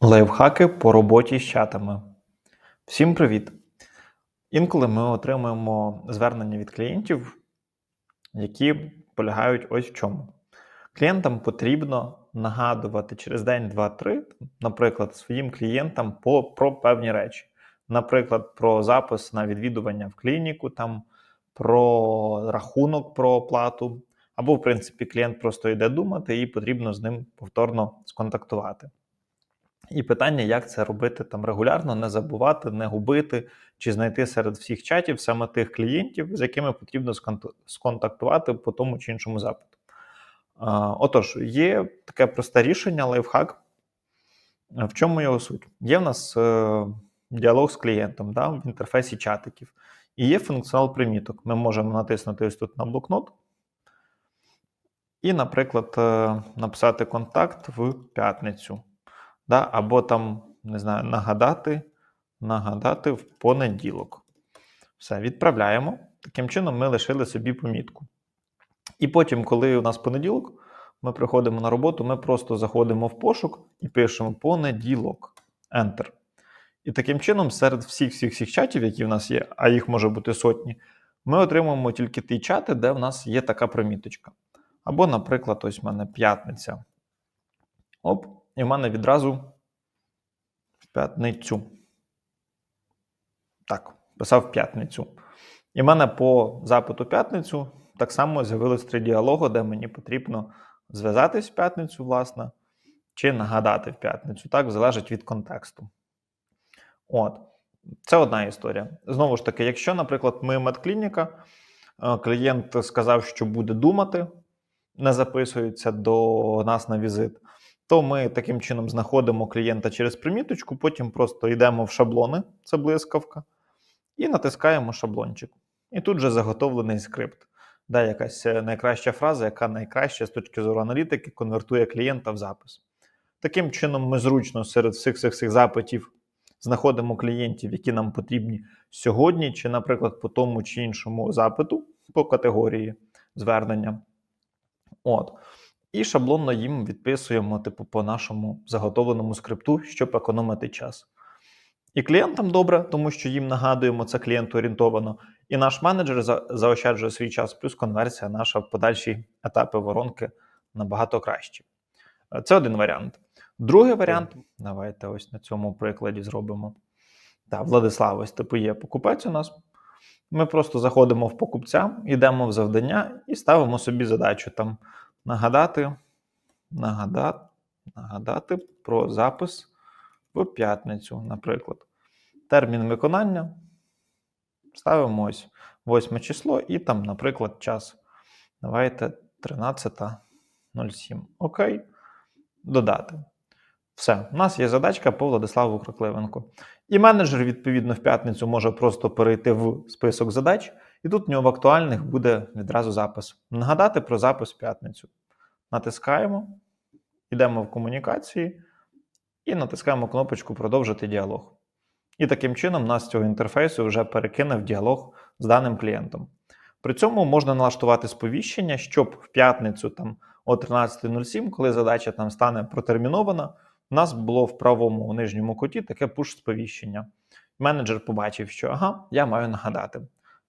Лайфхаки по роботі з чатами. Всім привіт! Інколи ми отримуємо звернення від клієнтів, які полягають ось в чому. Клієнтам потрібно нагадувати через день, два, три, наприклад, своїм клієнтам по, про певні речі. Наприклад, про запис на відвідування в клініку, там, про рахунок про оплату, або, в принципі, клієнт просто йде думати, і потрібно з ним повторно сконтактувати. І питання, як це робити там регулярно, не забувати, не губити, чи знайти серед всіх чатів саме тих клієнтів, з якими потрібно сконтактувати по тому чи іншому запиту. Отож, є таке просте рішення, лайфхак. В чому його суть? Є в нас е, діалог з клієнтом да, в інтерфейсі чатиків, і є функціонал приміток. Ми можемо натиснути ось тут на блокнот і, наприклад, е, написати контакт в п'ятницю. Да? Або там, не знаю, нагадати, нагадати в понеділок. Все, відправляємо. Таким чином, ми лишили собі помітку. І потім, коли у нас понеділок, ми приходимо на роботу, ми просто заходимо в пошук і пишемо понеділок. Enter. І таким чином, серед всіх всіх всіх чатів, які в нас є, а їх може бути сотні, ми отримуємо тільки ті чати, де в нас є така приміточка. Або, наприклад, ось в мене п'ятниця. Оп, і в мене відразу в п'ятницю. Так, писав в п'ятницю. І в мене по запиту п'ятницю так само з'явилось три діалоги, де мені потрібно зв'язатись в п'ятницю, власне, чи нагадати в п'ятницю. Так, залежить від контексту. От. Це одна історія. Знову ж таки, якщо, наприклад, ми медклініка, е, клієнт сказав, що буде думати, не записується до нас на візит, то ми таким чином знаходимо клієнта через приміточку, потім просто йдемо в шаблони, це блискавка, і натискаємо шаблончик. І тут вже заготовлений скрипт. Да, якась е, найкраща фраза, яка найкраще з точки зору аналітики конвертує клієнта в запис. Таким чином, ми зручно серед всіх всіх всіх запитів знаходимо клієнтів, які нам потрібні сьогодні, чи, наприклад, по тому чи іншому запиту по категорії звернення. От. І шаблонно їм відписуємо, типу, по нашому заготовленому скрипту, щоб економити час. І клієнтам добре, тому що їм нагадуємо, це клієнту орієнтовано. І наш менеджер за- заощаджує свій час, плюс конверсія наша в подальші етапи воронки набагато кращі. Е, Це один варіант. Другий варіант, давайте ось на цьому прикладі зробимо. Так, Владислав, ось типу є покупець у нас. Ми просто заходимо в покупця, йдемо в завдання і ставимо собі задачу там нагадати, нагадати, нагадати про запис в п'ятницю, наприклад. Термін виконання ставимо ось 8 число і там, наприклад, час. Давайте 13.07. Окей. Додати. Все, у нас є задачка по Владиславу Крокливенку. І менеджер, відповідно, в п'ятницю може просто перейти в список задач, і тут в нього в актуальних буде відразу запис. Нагадати про запис в п'ятницю. Натискаємо, йдемо в комунікації і натискаємо кнопочку Продовжити діалог. І таким чином нас з цього інтерфейсу вже перекине в діалог з даним клієнтом. При цьому можна налаштувати сповіщення, щоб в п'ятницю там о 13.07, коли задача там стане протермінована, у нас було в правому нижньому куті таке пуш-сповіщення. Менеджер побачив, що ага, я маю нагадати.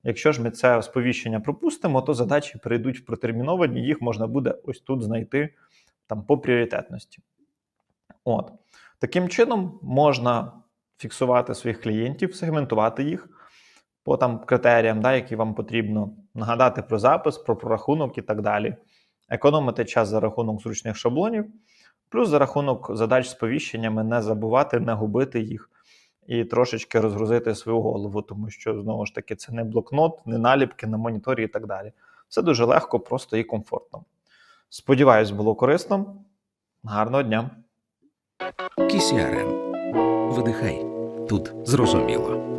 Якщо ж ми це сповіщення пропустимо, то задачі перейдуть в протерміновані, їх можна буде ось тут знайти там по пріоритетності. От. Таким чином можна фіксувати своїх клієнтів, сегментувати їх по там критеріям, да, які вам потрібно, нагадати про запис, про прорахунок і так далі, економити час за рахунок зручних шаблонів, плюс за рахунок задач сповіщеннями не забувати, не губити їх і трошечки розгрузити свою голову, тому що знову ж таки це не блокнот, не наліпки на моніторі і так далі. Все дуже легко, просто і комфортно. Сподіваюсь, було корисно. Гарного дня! KCRM. Видихай. Тут зрозуміло.